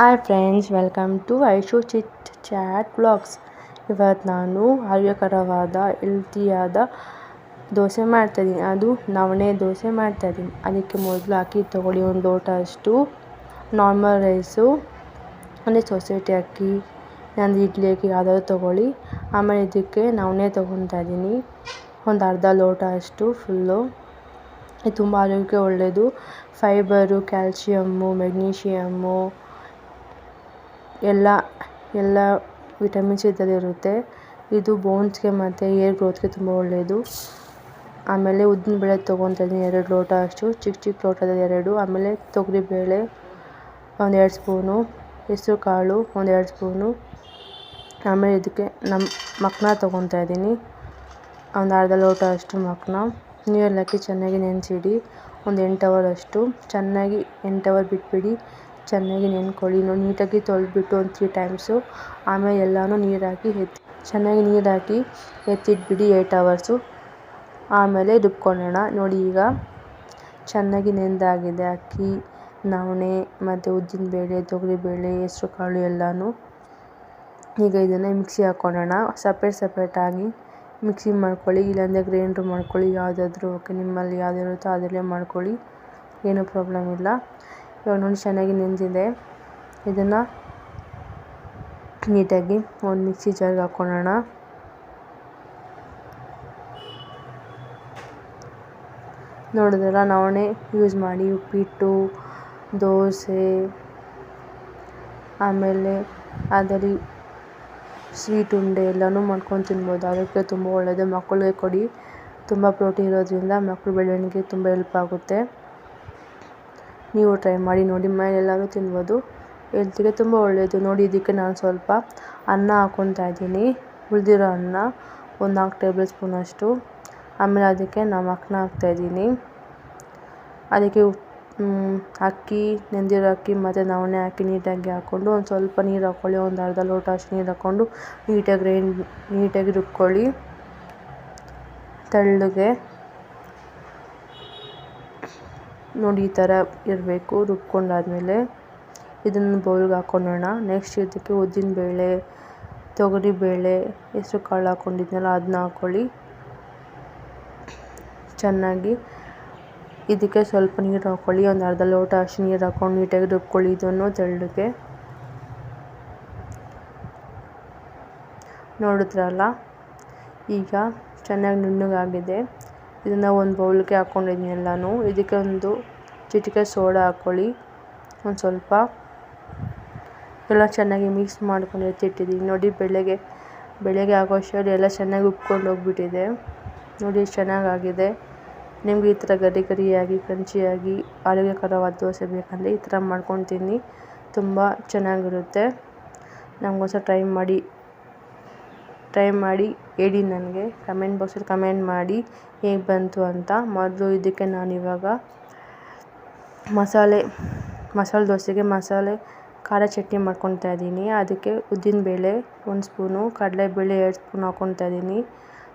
Hi friends welcome to Aishu chit chat blogs ಇವತ್ತು ನಾನು ಆರೋಗ್ಯಕರವಾದ ಹೆಲ್ತಿಯಾದ ದೋಸೆ ಮಾಡ್ತಾಯಿದ್ದೀನಿ ಅದು ನವಣೆ ದೋಸೆ ಮಾಡ್ತಾಯಿದ್ದೀನಿ ಅದಕ್ಕೆ ಮೊದಲು ಅಕ್ಕಿ ತೊಗೊಳ್ಳಿ. ಒಂದು ಲೋಟ ಅಷ್ಟು ನಾರ್ಮಲ್ ರೈಸು ಅಂದರೆ ಸೊಸೈಟಿ ಅಕ್ಕಿ, ನಂದು ಇಡ್ಲಿ ಅಕ್ಕಿ ಯಾವುದಾದ್ರು ತೊಗೊಳ್ಳಿ. ಆಮೇಲೆ ಇದಕ್ಕೆ ನವಣೆ ತೊಗೊತಾ ಇದ್ದೀನಿ ಒಂದು ಅರ್ಧ ಲೋಟ ಅಷ್ಟು ಫುಲ್ಲು ಇದು ತುಂಬ ಆರೋಗ್ಯಕ್ಕೆ ಒಳ್ಳೆಯದು ಫೈಬರು ಕ್ಯಾಲ್ಶಿಯಮ್ಮು ಮೆಗ್ನೀಷಿಯಮ್ಮು ಎಲ್ಲ ಎಲ್ಲ ವಿಟಮಿನ್ಸ್ ಇದರಲ್ಲಿರುತ್ತೆ ಇದು ಬೋನ್ಸ್ಗೆ ಮತ್ತು ಏರ್ ಗ್ರೋತ್ಗೆ ತುಂಬ ಒಳ್ಳೆಯದು ಆಮೇಲೆ ಉದ್ದಿನ ಬೇಳೆ ಇದ್ದೀನಿ, ಎರಡು ಲೋಟ ಅಷ್ಟು. ಚಿಕ್ಕ ಚಿಕ್ಕ ಲೋಟದಲ್ಲಿ ಎರಡು. ಆಮೇಲೆ ತೊಗರಿಬೇಳೆ ಎರಡು ಸ್ಪೂನು. ಹೆಸ್ರು ಕಾಳು, ಒಂದು ಎರಡು ಸ್ಪೂನು. ಆಮೇಲೆ ಇದಕ್ಕೆ ನಮ್ಮ ಮಕ್ಕನ ತೊಗೊತಾ ಇದ್ದೀನಿ. ಒಂದು ಅರ್ಧ ಲೋಟ ಅಷ್ಟು ಮಕ್ಕನ ನೀರಲ್ಲಿ ಹಾಕಿ ಚೆನ್ನಾಗಿ ನೆನೆಸಿಡಿ. ಒಂದು ಎಂಟು ಅವರ್ ಅಷ್ಟು. ಚೆನ್ನಾಗಿ ಎಂಟು ಅವರ್ ಬಿಟ್ಬಿಡಿ. ಚೆನ್ನಾಗಿ ನೆನ್ಕೊಳ್ಳಿ. ನೀಟಾಗಿ ತೊಳೆದ್ಬಿಟ್ಟು ಒಂದು ತ್ರೀ ಟೈಮ್ಸು ಆಮೇಲೆ ಎಲ್ಲನೂ ನೀರಾಕಿ ಎತ್ತಿ, ಚೆನ್ನಾಗಿ ನೀರಾಕಿ ಎತ್ತಿಟ್ಬಿಡಿ ಏಯ್ಟ್ ಅವರ್ಸು ಆಮೇಲೆ ರುಬ್ಕೊಳ್ಳೋಣ. ನೋಡಿ ಈಗ ಚೆನ್ನಾಗಿ ನೆಂದಾಗಿದೆ ಅಕ್ಕಿ, ನವಣೆ ಮತ್ತು ಉದ್ದಿನಬೇಳೆ ತೊಗರಿಬೇಳೆ ಹೆಸ್ರುಕಾಳು ಎಲ್ಲನೂ. ಈಗ ಇದನ್ನು ಮಿಕ್ಸಿ ಹಾಕ್ಕೊಳ್ಳೋಣ ಸಪ್ರೇಟ್ ಸಪ್ರೇಟಾಗಿ ಮಿಕ್ಸಿ ಮಾಡ್ಕೊಳ್ಳಿ. ಇಲ್ಲಾಂದರೆ ಗ್ರೈಂಡ್ರ್ ಮಾಡ್ಕೊಳ್ಳಿ. ಯಾವುದಾದ್ರೂ ಓಕೆ ನಿಮ್ಮಲ್ಲಿ ಯಾವ್ದು ಇರುತ್ತೋ ಅದರಲ್ಲೇ ಮಾಡ್ಕೊಳ್ಳಿ. ಏನೂ ಪ್ರಾಬ್ಲಮ್ ಇಲ್ಲ. ಇವಾಗ ನೋಡಿ ಚೆನ್ನಾಗಿ ನೆಂದಿದೆ ಇದನ್ನು ನೀಟಾಗಿ ಒಂದು ಮಿಕ್ಸಿ ಜಾರ್ಗೆ ಹಾಕ್ಕೊಳ್ಳೋಣ ನೋಡಿದ್ರಲ್ಲ, ನವಣೆ ಯೂಸ್ ಮಾಡಿ ಉಪ್ಪಿಟ್ಟು, ದೋಸೆ, ಆಮೇಲೆ ಅದರಲ್ಲಿ ಸ್ವೀಟ್ ಉಂಡೆ ಎಲ್ಲನೂ ಮಾಡ್ಕೊಂಡು ತಿನ್ಬೋದು. ಅದಕ್ಕೆ ತುಂಬ ಒಳ್ಳೆಯದು ಮಕ್ಕಳಿಗೆ ಕೊಡಿ. ತುಂಬ ಪ್ರೋಟೀನ್ ಇರೋದ್ರಿಂದ ಮಕ್ಕಳು ಬೆಳವಣಿಗೆ ತುಂಬ ಹೆಲ್ಪ್ ಆಗುತ್ತೆ. ನೀವು ಟ್ರೈ ಮಾಡಿ ನೋಡಿ ಮನೆಯಲ್ಲೆಲ್ಲರೂ ತಿನ್ಬೋದು. ಹೆಲ್ತಿಗೆ ತುಂಬ ಒಳ್ಳೆಯದು ನೋಡಿ, ಇದಕ್ಕೆ ನಾನು ಸ್ವಲ್ಪ ಅನ್ನ ಹಾಕ್ಕೊತಾ ಇದ್ದೀನಿ. ಉಳಿದಿರೋ ಅನ್ನ ಒಂದು ನಾಲ್ಕು ಟೇಬಲ್ ಸ್ಪೂನ್ ಅಷ್ಟು. ಆಮೇಲೆ ಅದಕ್ಕೆ ನಮಕ್ನ ಹಾಕ್ತಾಯಿದ್ದೀನಿ ಅದಕ್ಕೆ ಅಕ್ಕಿ, ನೆಂದಿರೋ ಅಕ್ಕಿ ಮತ್ತು ನವಣೆ ಹಾಕಿ ನೀಟಾಗಿ ಹಾಕ್ಕೊಂಡು ಒಂದು ಸ್ವಲ್ಪ ನೀರು ಹಾಕ್ಕೊಳ್ಳಿ ಒಂದು ಅರ್ಧ ಲೋಟ ಅಷ್ಟು ನೀರು ಹಾಕ್ಕೊಂಡು ನೀಟಾಗಿ ಗ್ರೈಂಡ್ ನೀಟಾಗಿ ರುಬ್ಕೊಳ್ಳಿ. ತೆಳ್ಳಗೆ ನೋಡಿ, ಈ ಥರ ಇರಬೇಕು. ರುಬ್ಕೊಂಡಾದಮೇಲೆ ಇದನ್ನು ಬೌಲ್ಗೆ ಹಾಕ್ಕೊಳ್ಳೋಣ ನೆಕ್ಸ್ಟ್ ಇದಕ್ಕೆ ಉದ್ದಿನಬೇಳೆ, ತೊಗರಿಬೇಳೆ ಹೆಸರು ಕಾಳು ಹಾಕ್ಕೊಂಡಿದ್ನಲ್ಲ, ಅದನ್ನ ಹಾಕ್ಕೊಳ್ಳಿ. ಚೆನ್ನಾಗಿ ಇದಕ್ಕೆ ಸ್ವಲ್ಪ ನೀರು ಹಾಕ್ಕೊಳ್ಳಿ. ಒಂದು ಅರ್ಧ ಲೋಟ ಅಷ್ಟು ನೀರು ಹಾಕ್ಕೊಂಡು ನೀಟಾಗಿ ರುಬ್ಕೊಳ್ಳಿ ಇದನ್ನು ತೆಳ್ಳಗೆ. ನೋಡಿದ್ರಲ್ಲ? ಈಗ ಚೆನ್ನಾಗಿ ನುಣ್ಣಗಾಗಿದೆ. ಇದನ್ನು ಒಂದು ಬೌಲ್ಗೆ ಹಾಕ್ಕೊಂಡಿದ್ದೀನಿ ಎಲ್ಲನೂ. ಇದಕ್ಕೆ ಒಂದು ಚಿಟಿಕೆ ಸೋಡಾ ಹಾಕ್ಕೊಳ್ಳಿ ಒಂದು ಸ್ವಲ್ಪ. ಎಲ್ಲ ಚೆನ್ನಾಗಿ ಮಿಕ್ಸ್ ಮಾಡ್ಕೊಂಡು ಎತ್ತಿಟ್ಟಿದ್ದೀನಿ ನೋಡಿ ಬೆಳಗ್ಗೆ ಬೆಳಗ್ಗೆ ಆಗೋ ಅಷ್ಟರಲ್ಲಿ ಎಲ್ಲ ಚೆನ್ನಾಗಿ ಉಬ್ಕೊಂಡು ಹೋಗ್ಬಿಟ್ಟಿದೆ. ನೋಡಿ ಎಷ್ಟು ಚೆನ್ನಾಗಾಗಿದೆ. ನಿಮಗೆ ಈ ಥರ ಗರಿ ಗರಿಯಾಗಿ, ಕ್ರಂಚಿಯಾಗಿ, ಆರೋಗ್ಯಕರವಾದ ದೋಸೆ ಬೇಕಂದರೆ ಈ ಥರ ಮಾಡ್ಕೊಂಡು ತಿನ್ನಿ ತುಂಬ ಚೆನ್ನಾಗಿರುತ್ತೆ. ನಮಗೋಸ್ಕರ ಟ್ರೈ ಮಾಡಿ ಟ್ರೈ ಮಾಡಿ, ಹೇಳಿ ನನಗೆ. ಕಮೆಂಟ್ ಬಾಕ್ಸಲ್ಲಿ ಕಮೆಂಟ್ ಮಾಡಿ. ಹೇಗೆ ಬಂತು ಅಂತ ಮೊದಲು ಇದಕ್ಕೆ ನಾನಿವಾಗ ಮಸಾಲೆ ಮಸಾಲೆ ದೋಸೆಗೆ ಮಸಾಲೆ, ಖಾರ ಚಟ್ನಿ ಮಾಡ್ಕೊತಾ ಇದ್ದೀನಿ. ಅದಕ್ಕೆ ಉದ್ದಿನಬೇಳೆ ಒಂದು ಸ್ಪೂನು, ಕಡಲೆಬೇಳೆ ಎರಡು ಸ್ಪೂನ್ ಹಾಕ್ಕೊತಾ ಇದ್ದೀನಿ.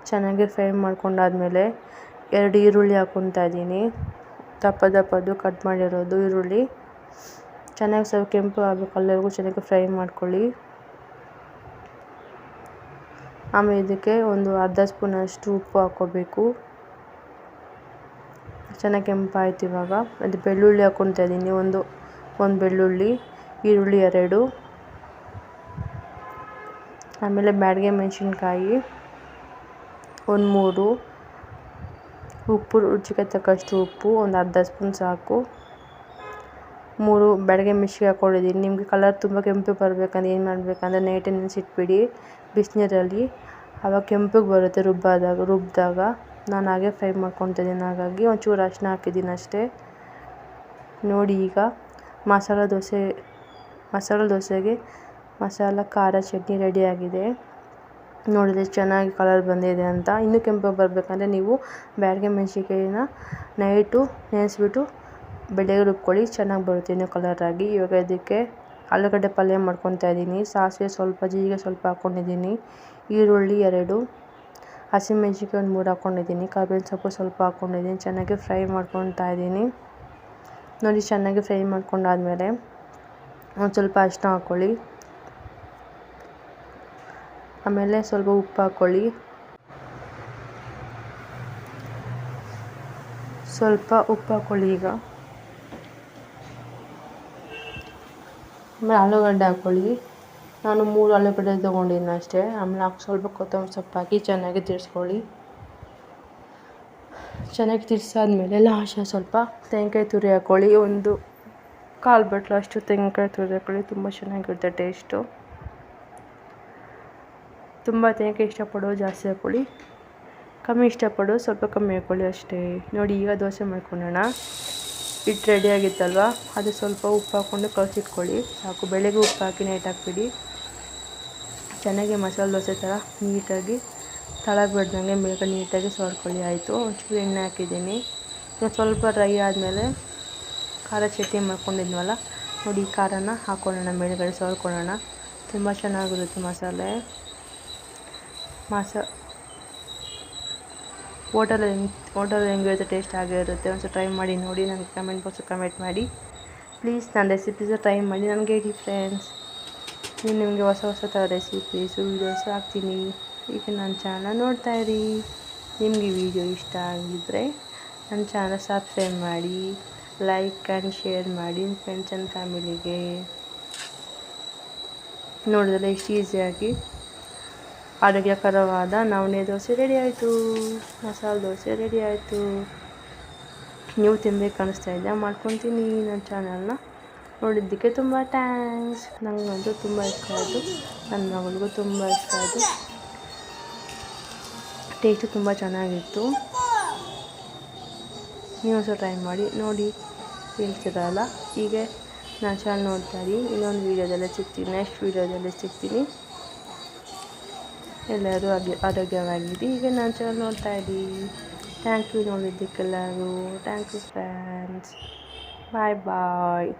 ಚೆನ್ನಾಗಿ ಫ್ರೈ ಮಾಡ್ಕೊಂಡಾದಮೇಲೆ ಎರಡು ಈರುಳ್ಳಿ ಹಾಕ್ಕೊತಾ ಇದ್ದೀನಿ. ದಪ್ಪ ದಪ್ಪದ್ದು ಕಟ್ ಮಾಡಿರೋದು ಈರುಳ್ಳಿ. ಚೆನ್ನಾಗಿ ಸ್ವಲ್ಪ ಕೆಂಪು ಆಗಬೇಕು ಅಲ್ಲಿವರೆಗೂ ಚೆನ್ನಾಗಿ ಫ್ರೈ ಮಾಡ್ಕೊಳ್ಳಿ. ಆಮೇಲೆ ಇದಕ್ಕೆ ಒಂದು ಅರ್ಧ ಸ್ಪೂನಷ್ಟು ಉಪ್ಪು ಹಾಕ್ಕೋಬೇಕು. ಚೆನ್ನಾಗಿ ಕೆಂಪಾಯ್ತು ಇವಾಗ. ಅದು ಬೆಳ್ಳುಳ್ಳಿ ಹಾಕ್ಕೊತಾ ಇದ್ದೀನಿ. ಒಂದು ಒಂದು ಬೆಳ್ಳುಳ್ಳಿ, ಈರುಳ್ಳಿ ಎರಡು. ಆಮೇಲೆ ಬ್ಯಾಡಗೆ ಮೆಣಸಿನ್ಕಾಯಿ. ಒಂದು ಮೂರು. ಉಪ್ಪು, ರುಚಿಗೆ ತಕ್ಕಷ್ಟು ಉಪ್ಪು. ಒಂದು ಅರ್ಧ ಸ್ಪೂನ್ ಸಾಕು. ಮೂರು, ಬ್ಯಾಡಿಗೆ ಮಿಶ್ರಿಗೆ ಹಾಕ್ಕೊಂಡಿದ್ದೀನಿ ನಿಮಗೆ ಕಲರ್ ತುಂಬ ಕೆಂಪು ಬರಬೇಕಂದ್ರೆ ಏನು ಮಾಡಬೇಕಂದ್ರೆ ನೈಟೇ ನೆನೆಸಿಟ್ಬಿಡಿ ಬಿಸಿನೀರಲ್ಲಿ. ಆವಾಗ ಕೆಂಪಗೆ ಬರುತ್ತೆ, ರುಬ್ಬಾದಾಗ ರುಬ್ಬಿದಾಗ ನಾನು ಹಾಗೆ ಫ್ರೈ ಮಾಡ್ಕೊತಿದ್ದೀನಿ. ಹಾಗಾಗಿ ಒಂಚೂರು ಅರಿಶಿನ ಹಾಕಿದ್ದೀನಿ ಅಷ್ಟೇ. ನೋಡಿ ಈಗ ಮಸಾಲ ದೋಸೆ, ಮಸಾಲ ದೋಸೆಗೆ ಮಸಾಲ, ಖಾರ, ಚಟ್ನಿ ರೆಡಿಯಾಗಿದೆ ನೋಡಿದ್ರೆ ಚೆನ್ನಾಗಿ ಕಲರ್ ಬಂದಿದೆ ಅಂತ. ಇನ್ನೂ ಕೆಂಪಗೆ ಬರಬೇಕಂದ್ರೆ ನೀವು ಬ್ಯಾಡಗೆ ಮೆಣಸಿನ್ಕಾಯಿನ ನೈಟು ನೆನೆಸ್ಬಿಟ್ಟು ಬೆಳಗ್ಗೆ ರುಬ್ಕೊಳ್ಳಿ. ಚೆನ್ನಾಗಿ ಬರುತ್ತೆ ಇನ್ನೂ ಕಲರಾಗಿ ಇವಾಗ ಇದಕ್ಕೆ ಆಲೂಗಡ್ಡೆ ಪಲ್ಯ ಮಾಡ್ಕೊತಾ ಇದ್ದೀನಿ. ಸಾಸಿವೆ ಸ್ವಲ್ಪ, ಜೀರಿಗೆ ಸ್ವಲ್ಪ ಹಾಕ್ಕೊಂಡಿದ್ದೀನಿ ಈರುಳ್ಳಿ ಎರಡು. ಹಸಿಮೆಣ್ಸಿನ್ಕಾಯಿ ಒಂದು ಮೂರು ಹಾಕ್ಕೊಂಡಿದ್ದೀನಿ. ಕರ್ಬೇವಿನ ಸೊಪ್ಪು ಸ್ವಲ್ಪ ಹಾಕ್ಕೊಂಡಿದ್ದೀನಿ. ಚೆನ್ನಾಗಿ ಫ್ರೈ ಮಾಡ್ಕೊತಾ ಇದ್ದೀನಿ. ನೋಡಿ, ಚೆನ್ನಾಗಿ ಫ್ರೈ ಮಾಡ್ಕೊಂಡಾದಮೇಲೆ ಒಂದು ಸ್ವಲ್ಪ ಅರಿಶಿನ ಹಾಕ್ಕೊಳ್ಳಿ. ಆಮೇಲೆ ಸ್ವಲ್ಪ ಉಪ್ಪು ಹಾಕ್ಕೊಳ್ಳಿ. ಸ್ವಲ್ಪ ಉಪ್ಪು ಹಾಕ್ಕೊಳ್ಳಿ ಈಗ. ಆಮೇಲೆ ಆಲೂಗಡ್ಡೆ ಹಾಕ್ಕೊಳ್ಳಿ. ನಾನು ಮೂರು ಆಲೂಗಡ್ಡೆ ತೊಗೊಂಡಿದ್ದೀನಿ ಅಷ್ಟೇ. ಆಮೇಲೆ ಹಾಕಿ ಸ್ವಲ್ಪ ಕೊತ್ತಂಬರಿ ಸೊಪ್ಪು ಹಾಕಿ ಚೆನ್ನಾಗಿ ತಿರ್ಸ್ಕೊಳ್ಳಿ. ಚೆನ್ನಾಗಿ ತಿರ್ಸಾದ್ಮೇಲೆ ಲಾಸ್ಟ್ ಸ್ವಲ್ಪ ತೆಂಗಾಯಿ ತುರಿ ಹಾಕ್ಕೊಳ್ಳಿ ಒಂದು ಕಾಲು ಬಟ್ಲು ಅಷ್ಟು ತೆಂಗಿನಕಾಯಿ ತುರಿ ಹಾಕ್ಕೊಳ್ಳಿ ತುಂಬ ಚೆನ್ನಾಗಿರುತ್ತೆ ಟೇಸ್ಟು. ತುಂಬ ತೆಂಗಾಯಿ ಇಷ್ಟಪಡೋ ಜಾಸ್ತಿ ಹಾಕ್ಕೊಳ್ಳಿ ಕಮ್ಮಿ ಇಷ್ಟಪಡೋ ಸ್ವಲ್ಪ ಕಮ್ಮಿ ಹಾಕ್ಕೊಳ್ಳಿ ಅಷ್ಟೇ. ನೋಡಿ, ಈಗ ದೋಸೆ ಮಾಡ್ಕೊಳ್ಳೋಣ ಹಿಟ್ಟು ರೆಡಿ ಆಗಿತ್ತಲ್ವ? ಅದು ಸ್ವಲ್ಪ ಉಪ್ಪು ಹಾಕ್ಕೊಂಡು ಕಲಸಿಟ್ಕೊಳ್ಳಿ. ಸಾಕು. ಬೆಳಗ್ಗೆ ಉಪ್ಪು ಹಾಕಿ ನೈಟ್ ಹಾಕ್ಬಿಡಿ. ಚೆನ್ನಾಗಿ ಮಸಾಲೆ ದೋಸೆ ಥರ ನೀಟಾಗಿ ತಳಗೆ ಬಡ್ದಂಗೆ ಮೇಲ್ಗಡೆ ನೀಟಾಗಿ ಸೋರ್ಕೊಳ್ಳಿ ಆಯಿತು, ಒಂಚೂರು ಎಣ್ಣೆ ಹಾಕಿದ್ದೀನಿ. ಇನ್ನು ಸ್ವಲ್ಪ ಡ್ರೈ ಆದಮೇಲೆ ಖಾರ ಚಟ್ನಿ ಮಾಡ್ಕೊಂಡಿದ್ವಲ್ಲ, ನೋಡಿ ಈ ಖಾರನ ಹಾಕ್ಕೊಳ್ಳೋಣ ಮೇಲುಗಡೆ ಸೋರ್ಕೊಳ್ಳೋಣ ತುಂಬ ಚೆನ್ನಾಗಿರುತ್ತೆ ಮಸಾಲೆ. ಮಸ ಹೋಟೆಲ್ ಹೆಂಗೆ, ಹೋಟೆಲಲ್ಲಿ ಹೆಂಗಿರುತ್ತೆ ಟೇಸ್ಟ್ ಆಗೇ ಇರುತ್ತೆ ಒಂದು ಟ್ರೈ ಮಾಡಿ ನೋಡಿ, ನನಗೆ ಕಮೆಂಟ್ ಬಾಕ್ಸ್ ಕಮೆಂಟ್ ಮಾಡಿ. ಪ್ಲೀಸ್ ನನ್ನ ರೆಸಿಪೀಸ ಟ್ರೈ ಮಾಡಿ, ನನಗೆ ಹೇಳಿ ಫ್ರೆಂಡ್ಸ್. ನೀವು ನಿಮಗೆ ಹೊಸ ಹೊಸ ಥರ ರೆಸಿಪೀಸು ವೀಡಿಯೋಸ್ ಹಾಕ್ತೀನಿ. ಈಗ ನನ್ನ ಚಾನಲ್ ನೋಡ್ತಾ ಇರಿ. ನಿಮಗೆ ವಿಡಿಯೋ ಇಷ್ಟ ಆಗಿದ್ದರೆ ನನ್ನ ಚಾನಲ್ ಸಬ್ಸ್ಕ್ರೈಬ್ ಮಾಡಿ ಲೈಕ್ ಆ್ಯಂಡ್ ಶೇರ್ ಮಾಡಿ ನಿಮ್ಮ ಫ್ರೆಂಡ್ಸ್ ಆ್ಯಂಡ್ ಫ್ಯಾಮಿಲಿಗೆ ನೋಡಿದ್ರೆ ಇಷ್ಟು ಈಸಿಯಾಗಿ ಆರೋಗ್ಯಕರವಾದ ನವಣೆ ದೋಸೆ ರೆಡಿ ಆಯಿತು. ಮಸಾಲೆ ದೋಸೆ ರೆಡಿ ಆಯಿತು. ನೀವು ತಿನ್ಬೇಕು ಅನಿಸ್ತಾ ಇದೆ, ಮಾಡ್ಕೊತೀನಿ ನನ್ನ ಚಾನಲ್ನ ನೋಡಿದ್ದಕ್ಕೆ ತುಂಬ ಟ್ಯಾಂಕ್ಸ್ ನನಗಂತೂ ತುಂಬ ಇಷ್ಟ ಆಯಿತು. ನನ್ನ ಮಗಳಿಗೂ ತುಂಬ ಇಷ್ಟ ಆಯಿತು. ಟೇಸ್ಟು ತುಂಬ ಚೆನ್ನಾಗಿತ್ತು. ನೀವು ಸಹ ಟ್ರೈ ಮಾಡಿ ನೋಡಿ. ಹೇಳ್ತಿರಲ್ಲ ಹೀಗೆ ನಾನು ಚಾನಲ್ ನೋಡ್ತಾ ಇರಿ. ಇನ್ನೊಂದು ವೀಡಿಯೋದಲ್ಲೇ ಸಿಗ್ತೀನಿ. ನೆಕ್ಸ್ಟ್ ವೀಡಿಯೋದಲ್ಲಿ ಸಿಗ್ತೀನಿ. ಎಲ್ಲರೂ ಆಗಿ ಆರೋಗ್ಯವಾಗಿರಿ. ಈಗ ನಾನು ಚಾನಲ್ ನೋಡ್ತಾ ಇರಿ. Thank you ನೋಡಿದ್ದಕ್ಕೆಲ್ಲರೂ. Thank you friends bye bye